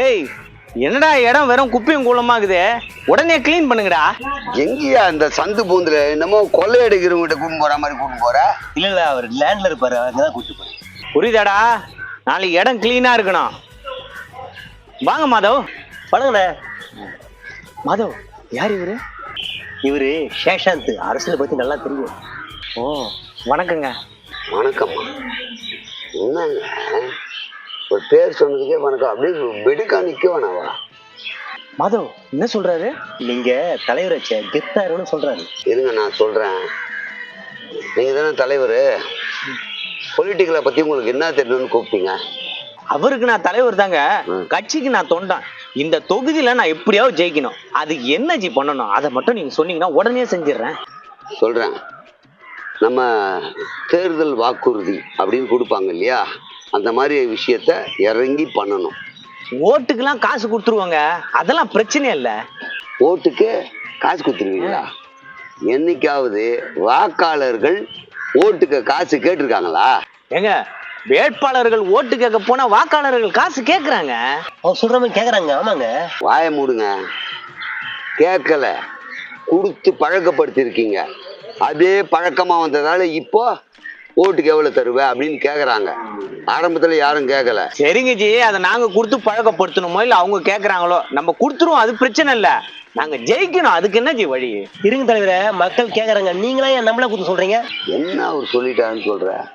ஏய் என்னடா இடம் வெறும் குப்பையும் கூலமாகுது? உடனே க்ளீன் பண்ணுங்கடா. எங்கேயா இந்த சந்து பூந்துல? என்னமோ கொள்ளை அடிக்கிறவங்கிட்ட கூட்டு போற மாதிரி கூட்டு போற? இல்ல இல்ல அவர் லேண்ட்ல இருப்பாரு. அங்கதான் கூட்டு போறேன். புரியுதாடா? நாளைக்கு இடம் க்ளீனா இருக்கணும். வாங்க மாதவ். பழங்கண்ணே மாதவ் யார் இவரு? இவரு சேஷாந்த். அரசியலை பத்தி நல்லா தெரியும். ஓ வணக்கங்க. வணக்கம்மா. என்னங்க? ஒரு பேர் சொன்னதுக்கே வணக்கம். அப்படியே வெடுக்கா நிக்க வேணாவா மாதவ் என்ன சொல்றாரு? நீங்க தலைவர் வச்ச கெத்தாருன்னு சொல்றாரு. இருங்க நான் சொல்றேன். நீங்க தானே தலைவர்? பொலிட்டிக்கலை பத்தி உங்களுக்கு என்ன தெரியணும்னு கூப்பிட்டீங்க? அவருக்கு நான் தலைவர் தாங்க. கட்சிக்கு நான் தொண்டன். இந்த தொகுதியில நான் எப்படியாவது ஜெயிக்கணும். அதுக்கு என்ன ஜி பண்ணணும்? அதை மட்டும் நீங்க சொன்னீங்கன்னா உடனே செஞ்சிடுறேன். சொல்றேன். நம்ம தேர்தல் வாக்குறுதி அப்படின்னு கொடுப்பாங்க இல்லையா? அந்த மாதிரி விஷயத்த இறங்கி பண்ணணும். ஓட்டுக்கெல்லாம் காசு கொடுத்துருவாங்க. அதெல்லாம் பிரச்சனை இல்லை. ஓட்டுக்கு காசு கொடுத்துருவீங்களா? என்னைக்காவது வாக்காளர்கள் ஓட்டுக்கு காசு கேட்டிருக்காங்களா? ஏங்க வேட்பாளர்கள் ஓட்டு கேட்க போனா வாக்காளர்கள் காசு கேக்குறாங்க. அவர் சொல்ற மாதிரி கேக்குறாங்க. ஆமாங்க. வாயை மூடுங்க. கேட்கல. கொடுத்து பழக்கப்படுத்தியிருக்கீங்க. அதே பழக்கமா வந்ததால இப்போ ஓட்டுக்கு எவ்வளவு தருவ அப்படின்னு கேக்குறாங்க. ஆரம்பத்துல யாரும் கேட்கல சரிங்க ஜி அதை நாங்க கொடுத்து பழக்கப்படுத்தணுமோ இல்ல அவங்க கேக்குறாங்களோ? நம்ம கொடுத்துருவோம் அது பிரச்சனை இல்ல. நாங்க ஜெயிக்கணும் அதுக்கு என்ன ஜி வழி? இருங்க தலைவரே மக்கள் கேக்குறாங்க. நீங்களா ஏன் நம்மள கூத்து சொல்றீங்க? என்ன அவர் சொல்லிட்டாருன்னு சொல்ற?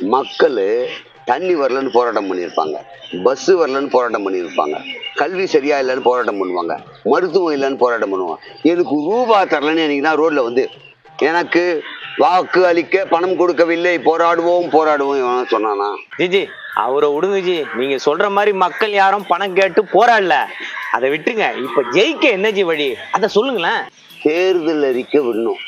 மக்கள் தண்ணி வரலன்னு போராட்டம் பண்ணியிருப்பாங்க. பஸ் வரலன்னு போராட்டம் பண்ணியிருப்பாங்க. கல்வி சரியா இல்லைன்னு போராட்டம் பண்ணுவாங்க. மருத்துவம் இல்லைன்னு போராட்டம் பண்ணுவாங்க. எனக்கு ரூபா தரலன்னு எனக்கு தான் ரோட்ல வந்து. எனக்கு வாக்கு அளிக்க பணம் கொடுக்கவில்லை. போராடுவோம் போராடுவோம் இவன் சொன்னானா? ஜிஜி அவரை விடுங்க ஜி. நீங்க சொல்ற மாதிரி மக்கள் யாரும் பணம் கேட்டு போராடல. அதை விட்டுங்க இப்ப ஜெயிக்க என்ன ஜி வழி? அதை சொல்லுங்களேன். தேர்தல் அறிக்கை விடணும்.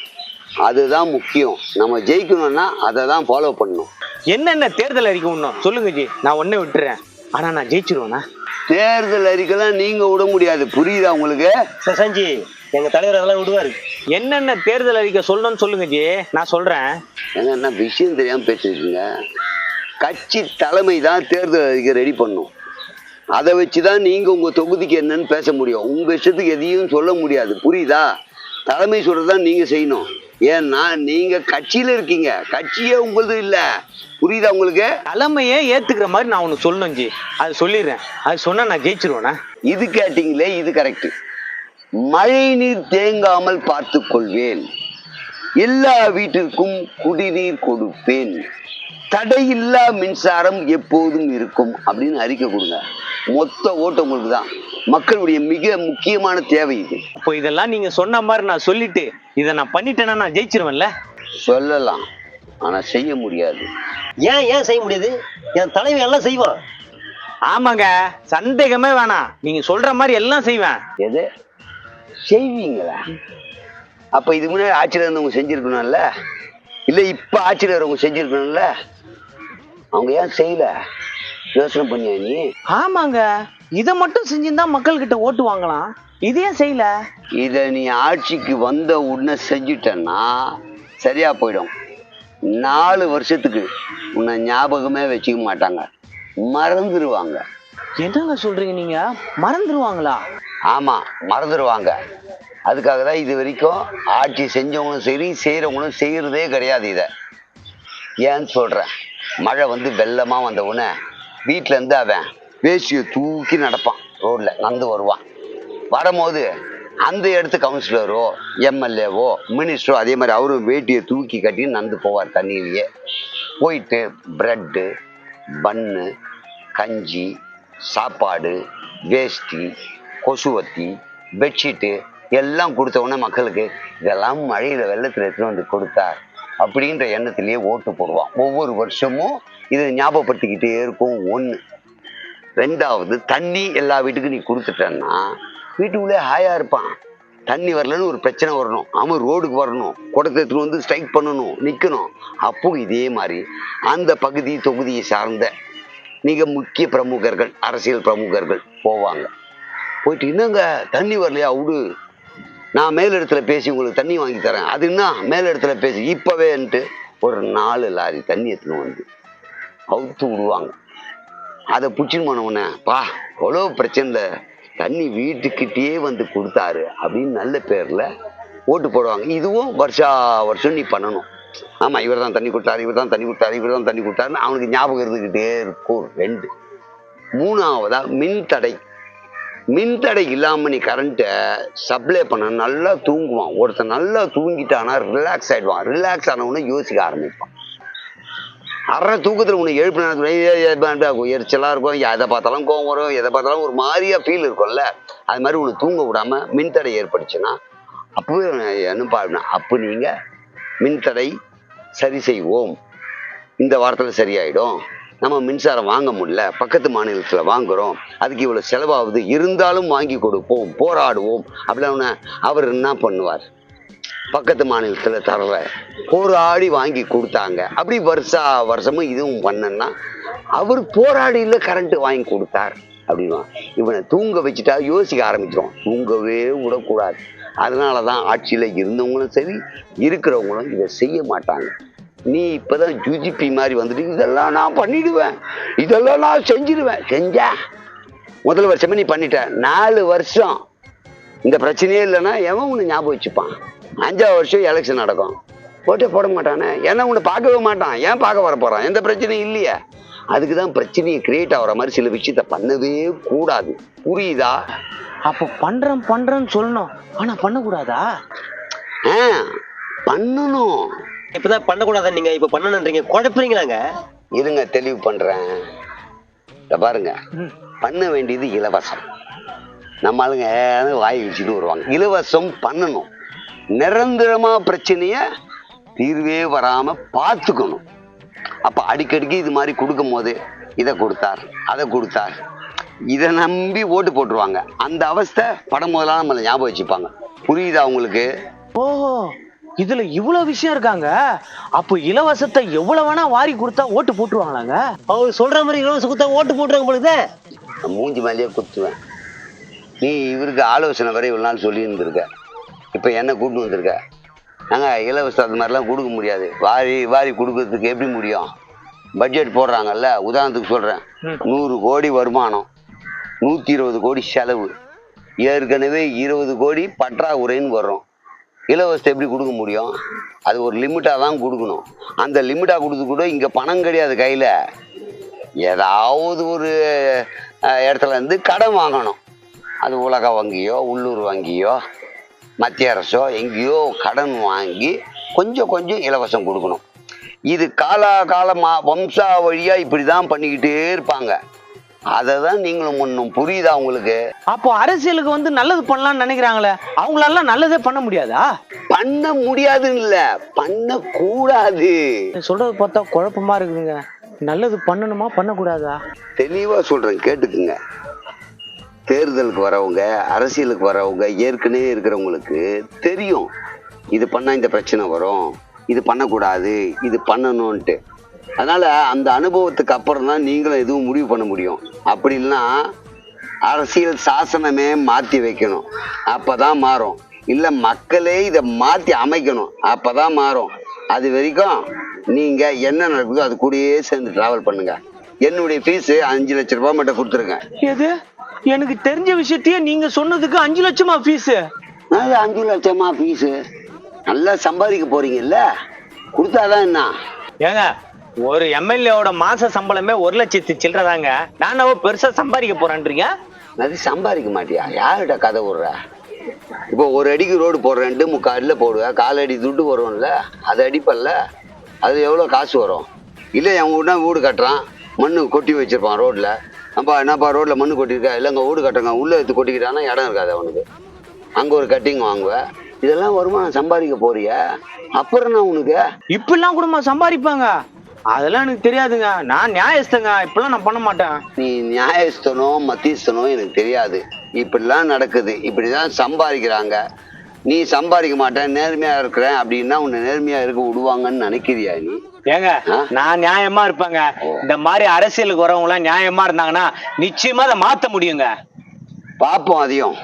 அதுதான் முக்கியம். நம்ம ஜெயிக்கணும்னா அதை தான் ஃபாலோ பண்ணணும். என்னென்ன தேர்தல் அறிக்கை ஒண்ணும் சொல்லுங்க ஜி. நான் ஒன்னே விட்டுறேன். ஆனா நான் ஜெயிச்சிருவேனா? தேர்தல் அறிக்கைலாம் நீங்க விட முடியாது. புரியுதா உங்களுக்கு? சசாஞ்சி எங்க தலைவர் அதெல்லாம் விடுவாரு. என்னென்ன தேர்தல் அறிக்கை சொல்லணும்னு சொல்லுங்க ஜி. நான் சொல்றேன். என்னன்னா விஷயம் தெரியாம பேசிருக்கீங்க? கட்சி தலைமை தான் தேர்தல் அறிக்கை ரெடி பண்ணும். அதை வச்சு தான் நீங்க உங்க தொகுதிக்கு என்னன்னு பேச முடியும். உங்க இஷ்டத்துக்கு எதையும் சொல்ல முடியாது. புரியுதா? தலைமை சொல்றதான் நீங்க செய்யணும். ஏன்னா நீங்க கட்சியில இருக்கீங்க. கட்சியே உங்களது இல்ல. புரியுதா உங்களுக்கு? தலைமையே ஏத்துக்கிற மாதிரி நான் ஒண்ணு சொல்லணும் ஜி. அது சொல்லிடுறேன். அது சொன்னா நான் ஜெயிச்சிருவேனா? இது கேட்டீங்களே இது கரெக்ட் மழை நீர் தேங்காமல் பார்த்துக் கொள்வேன் எல்லா வீட்டிற்கும் குடிநீர் கொடுப்பேன். தடையில்லா மின்சாரம் எப்போதும் இருக்கும் அப்படின்னு அறிக்கை கொடுங்க. மொத்த ஓட்டு உங்களுக்கு தான். மக்களுடைய மிக முக்கியமான தேவை இது. அப்போ இதெல்லாம் நீங்க சொன்ன மாதிரி நான் சொல்லிட்டு இதை நான் பண்ணிட்டேன்னா நான் ஜெயிச்சிருவேன்ல? சொல்லலாம். ஆனா செய்ய முடியாது. ஏன் ஏன் செய்ய முடியாது? என் தலைவன் எல்லாம் செய்வான் ஆமாங்க. சந்தேகமே வேணாம். நீங்க சொல்ற மாதிரி எல்லாம் செய்வேன். எது? செய்வீங்களா? அப்ப இது முன்னாடி ஆட்சியில் இருந்தவங்க செஞ்சிருக்கணும்ல? இல்ல இப்ப ஆட்சியில் இருந்தவங்க செஞ்சிருக்கணும்ல? அவங்க ஏன் செய்யல? யோசனை பண்ணியா நீ? ஆமாங்க. இதை மட்டும் செஞ்சிருந்தா மக்கள் கிட்ட ஓட்டு வாங்கலாம். இதே செய்யல? இத நீ ஆட்சிக்கு வந்த உடனே செஞ்சுட்டன்னா சரியா போயிடும். நாலு வருஷத்துக்கு உன்னை ஞாபகமே வச்சுக்க மாட்டாங்க. மறந்துடுவாங்க என்னங்க சொல்றீங்க நீங்க? மறந்துருவாங்களா? ஆமா மறந்துடுவாங்க அதுக்காக தான் இது வரைக்கும் ஆட்சி செஞ்சவங்களும் சரி செய்கிறவங்களும் செய்கிறதே கிடையாது இதை. ஏன்னு சொல்கிறேன் மழை வந்து வெள்ளமாக வந்த உடனே வீட்டில் இருந்து அவன் வேஷ்டியை தூக்கி நடப்பான் ரோட்டில் நடந்து வருவான். வரும்போது அந்த இடத்து கவுன்சிலரோ எம்எல்ஏவோ மினிஸ்டரோ அதே மாதிரி அவரும் வேட்டியை தூக்கி கட்டி நடந்து போவார் தண்ணியிலேயே. போயிட்டு ப்ரெட்டு பன்னு கஞ்சி சாப்பாடு வேஷ்டி கொசுவத்தி பெட்ஷீட்டு எல்லாம் கொடுத்த உடனே மக்களுக்கு இதெல்லாம் மழையில் வெள்ளத்தில் எடுத்துகிட்டு வந்து கொடுத்தார் அப்படின்ற எண்ணத்திலேயே ஓட்டு போடுவான். ஒவ்வொரு வருஷமும் இதை ஞாபகப்படுத்திக்கிட்டே இருக்கும். ஒன்று ரெண்டாவது தண்ணி எல்லா வீட்டுக்கும் நீ கொடுத்துட்டன்னா வீட்டுக்குள்ளே ஹாயாக இருப்பான். தண்ணி வரலன்னு ஒரு பிரச்சனை வரணும். அவன் ரோடுக்கு வரணும். குடத்தை வந்து ஸ்ட்ரைக் பண்ணணும். நிற்கணும் அப்போ இதே மாதிரி அந்த பகுதி தொகுதியை சார்ந்த மிக முக்கிய பிரமுகர்கள் அரசியல் பிரமுகர்கள் போவாங்க. போயிட்டு இன்னங்க தண்ணி வரலையா? விடு நான் மேலிடத்துல பேசி உங்களுக்கு தண்ணி வாங்கி தரேன். அது என்ன? மேலிடத்துல பேசி இப்போவேன்ட்டு ஒரு நாலு லாரி தண்ணி எடுத்துன்னு வந்து அவுத்து விடுவாங்க. அதை பிடிச்சின்னு போனவுடனே பா எவ்வளோ பிரச்சனை தண்ணி வீட்டுக்கிட்டே வந்து கொடுத்தாரு அப்படின்னு நல்ல பேரில் ஓட்டு போடுவாங்க. இதுவும் வருஷா வருஷம் நீ பண்ணணும். ஆமாம் இவர் தான் தண்ணி கொடுத்தாரு இவர் தான் தண்ணி கொடுத்தாரு இவர் தான் தண்ணி கொடுத்தாருன்னு அவனுக்கு ஞாபகம் இருந்துக்கிட்டே இருக்கும். ரெண்டு. மூணாவதாக மின் தடை மின் தடை நீ கரண்ட்டை சப்ளை பண்ண நல்லா தூங்குவான். ஒருத்தன் நல்லா தூங்கிட்டானா ரிலாக்ஸ் ஆகிடுவான் ரிலாக்ஸ் ஆனவனே யோசிக்க ஆரம்பிப்பான். அரை தூக்கத்தில் உன்னை எழுப்பினா எரிச்சலாக இருக்கும். எதை பார்த்தாலும் கோவம் வரும். எதை பார்த்தாலும் ஒரு மாதிரியா ஃபீல் இருக்கும்ல. அது மாதிரி உன்னை தூங்க விடாமல் மின்தடை ஏற்பட்டுச்சுன்னா அப்போ என்ன பாருனா அப்போ நீங்கள் மின்தடை சரி செய்வோம். இந்த வாரத்தில் சரியாயிடும். நம்ம மின்சாரம் வாங்க முடியல பக்கத்து மாநிலத்தில் வாங்குறோம் அதுக்கு இவ்வளோ செலவாகுது இருந்தாலும் வாங்கி கொடுப்போம் போராடுவோம் அப்படின்னு அவர் என்ன பண்ணுவார்? பக்கத்து மாநிலத்தில் தரல போராடி வாங்கி கொடுத்தாங்க. அப்படி வருஷா வருஷமும் இதுவும் பண்ணன்னா அவர் போராடியில் கரண்ட்டு வாங்கி கொடுத்தார் அப்படின்வான் இவனை தூங்க வச்சுட்டா யோசிக்க ஆரம்பிச்சிடும் தூங்கவே விடக்கூடாது. அதனால தான் ஆட்சியில் இருந்தவங்களும் சரி இருக்கிறவங்களும் இதை செய்ய மாட்டாங்க. நீ இப்பதான் யூஜிபி மாதிரி வந்துட்டு இதெல்லாம் நான் பண்ணிடுவேன். இதெல்லாம் நான் செஞ்சிடுவேன் செஞ்சா முதல் வருஷமே நீ பண்ணிட்ட. நாலு வருஷம். இந்த பிரச்சனையே இல்லைன்னா எவன் உன்னை ஞாபகம் வச்சுப்பான்? அஞ்சாவது வருஷம் எலெக்ஷன் நடக்கும். போட்டே போட மாட்டானே. ஏன்னா உன்னை பார்க்கவே மாட்டான். ஏன் பார்க்க வர போறான்? எந்த பிரச்சனையும் இல்லையே. அதுக்கு தான் பிரச்சனையை கிரியேட் ஆகிற மாதிரி சில விஷயத்த பண்ணவே கூடாது. புரியுதா? அப்ப பண்றேன் பண்றேன்னு சொல்லணும். ஆனா பண்ணக்கூடாதா? ஆ பண்ணணும். இப்பதான் பண்ணக்கூடாது நீங்க இப்ப பண்ணணுன்றீங்க. குழப்பறீங்களாங்க? இருங்க தெளிவு பண்றேன். இத பாருங்க. பண்ண வேண்டியது இலவசம். நம்ம ஆளுங்க வாய் வச்சுட்டு வருவாங்க. இலவசம் பண்ணணும். நிரந்தரமா பிரச்சனைய தீர்வே வராம பார்த்துக்கணும் அப்ப அடிக்கடிக்கு இது மாதிரி கொடுக்கும் போது இதை கொடுத்தார் அதை கொடுத்தார். இதை நம்பி ஓட்டு போட்டுருவாங்க. அந்த அவஸ்தை படம் முதலாம் நம்மளை ஞாபகம் வச்சுப்பாங்க. புரியுதா உங்களுக்கு? ஓஹோ. இதுல இவ்வளவு விஷயம் இருக்காங்க. அப்போ இலவசத்தை எவ்வளவு வேணா வாரி கொடுத்தா ஓட்டு போட்டுருவாங்களாங்க? அவர் சொல்ற மாதிரி இலவச குத்தா ஓட்டு போட்டுறாங்க பொழுது மூஞ்சி மேலேயே குத்துவேன். நீ இவருக்கு ஆலோசனை வரை இவ்வளோ நாள் சொல்லி இருந்திருக்க இப்போ என்ன கூட்டு வந்திருக்க? நாங்கள் இலவசம் அது மாதிரிலாம் கொடுக்க முடியாது. வாரி வாரி கொடுக்கறதுக்கு எப்படி முடியும்? பட்ஜெட் போடுறாங்கல்ல உதாரணத்துக்கு சொல்கிறேன் நூறு கோடி வருமானம். நூற்றி இருபது கோடி செலவு. ஏற்கனவே இருபது கோடி பற்றாக்குறைன்னு வரும் இலவசத்தை எப்படி கொடுக்க முடியும்? அது ஒரு லிமிட்டாக தான் கொடுக்கணும். அந்த லிமிட்டாக கொடுத்து கூட இங்கே பணம் கிடையாது கையில். ஏதாவது ஒரு இடத்துல இருந்து கடன் வாங்கணும். அது உலக வங்கியோ உள்ளூர் வங்கியோ மத்திய அரசோ எங்கேயோ கடன் வாங்கி கொஞ்சம் கொஞ்சம் இலவசம் கொடுக்கணும். இது காலா காலமாக வம்சா வழியாக இப்படி தான் பண்ணிக்கிட்டே இருப்பாங்க. அதை தான் நீங்களும் ஒன்றும் புரியுதா உங்களுக்கு? அப்போ அரசியலுக்கு வந்து நல்லது பண்ணலாம்னு நினைக்கிறாங்களே அவங்களால நல்லதே பண்ண முடியாதா? பண்ண முடியாதுன்னு இல்லை பண்ணக்கூடாது. நீ சொல்றது பார்த்தா குழப்பமா இருக்குதுங்க. நல்லது பண்ணணுமா பண்ணக்கூடாதா? தெளிவா சொல்றேன் கேட்டுக்குங்க. தேர்தலுக்கு வரவங்க அரசியலுக்கு வரவங்க ஏற்கனவே இருக்கிறவங்களுக்கு தெரியும். இது பண்ணா இந்த பிரச்சனை வரும் இது பண்ணக்கூடாது இது பண்ணணும்ன்ட்டு. அதனால அந்த அனுபவத்துக்கு அப்புறம் தான் நீங்களும் எதுவும் முடிவு பண்ண முடியும். அப்படி இல்லைன்னா அரசியல் சாசனமே மாத்தி வைக்கணும். அப்பதான் மாறும். இல்ல மக்களே இதை மாத்தி அமைக்கணும். அப்பதான் மாறும். அது வரைக்கும் நீங்க என்ன நடக்குதோ அது கூடயே சேர்ந்து டிராவல் பண்ணுங்க. என்னுடைய ஃபீஸ் அஞ்சு லட்ச ரூபாய் மட்டும் கொடுத்துருக்கேன் எது? எனக்கு தெரிஞ்ச விஷயத்தையே நீங்க சொன்னதுக்கு அஞ்சு லட்சமா ஃபீஸ் அது அஞ்சு லட்சமா ஃபீஸு நல்லா சம்பாதிக்க போறீங்கல்ல? கொடுத்தாதான் என்ன? ஏங்க ஒரு எம்எல்ஏவோட மாச சம்பளமே ஒரு லட்சத்து சில்லறதாங்க. நானாவோ பெருசா சம்பாதிக்க போறேன்றீங்க? அது சம்பாதிக்க மாட்டியா? யார்கிட்ட கதை விடுற? இப்போ ஒரு அடிக்கு ரோடு போடுறேன்ட்டு முக்கால் அடியில் போடுவேன் கால் அடி துட்டு வரும்ல அது அடிப்பல்ல அது எவ்வளோ காசு வரும்? இல்லை என் வீடுனா வீடு கட்டுறான் மண்ணு கொட்டி வச்சிருப்பான் ரோட்டில் அப்பா என்னப்பா ரோட்டில் மண்ணு கொட்டியிருக்கா? இல்லைங்க வீடு கட்டுங்க உள்ளே எடுத்து கொட்டிக்கிட்டானா இடம் இருக்காது அவனுக்கு அங்கே ஒரு கட்டிங் வாங்குவேன் இதெல்லாம் வருமானம் சம்பாதிக்க போறிய? அப்புறம் நான் உனக்கு? இப்படிலாம் கூடமா சம்பாதிப்பாங்க. அதெல்லாம் எனக்கு தெரியாதுங்க. நான் நியாயஸ்தங்க. இப்படிலாம் நான் பண்ண மாட்டேன். நீ நியாயஸ்தனோ மத்தியஸ்தனோ எனக்கு தெரியாது. இப்படிலாம் நடக்குது. இப்படிதான் சம்பாதிக்கிறாங்க. நீ சம்பாதிக்க மாட்டேன் நேர்மையா இருக்கிறேன் அப்படின்னா உன்னை நேர்மையா இருக்க விடுவாங்கன்னு நினைக்கிறியா நீ? ஏங்க? நான் நியாயமா இருப்பேங்க. இந்த மாதிரி அரசியலுக்கு வரவங்க எல்லாம் நியாயமா இருந்தாங்கன்னா நிச்சயமா அதை மாத்த முடியுங்க. பார்ப்போம் அதையும்.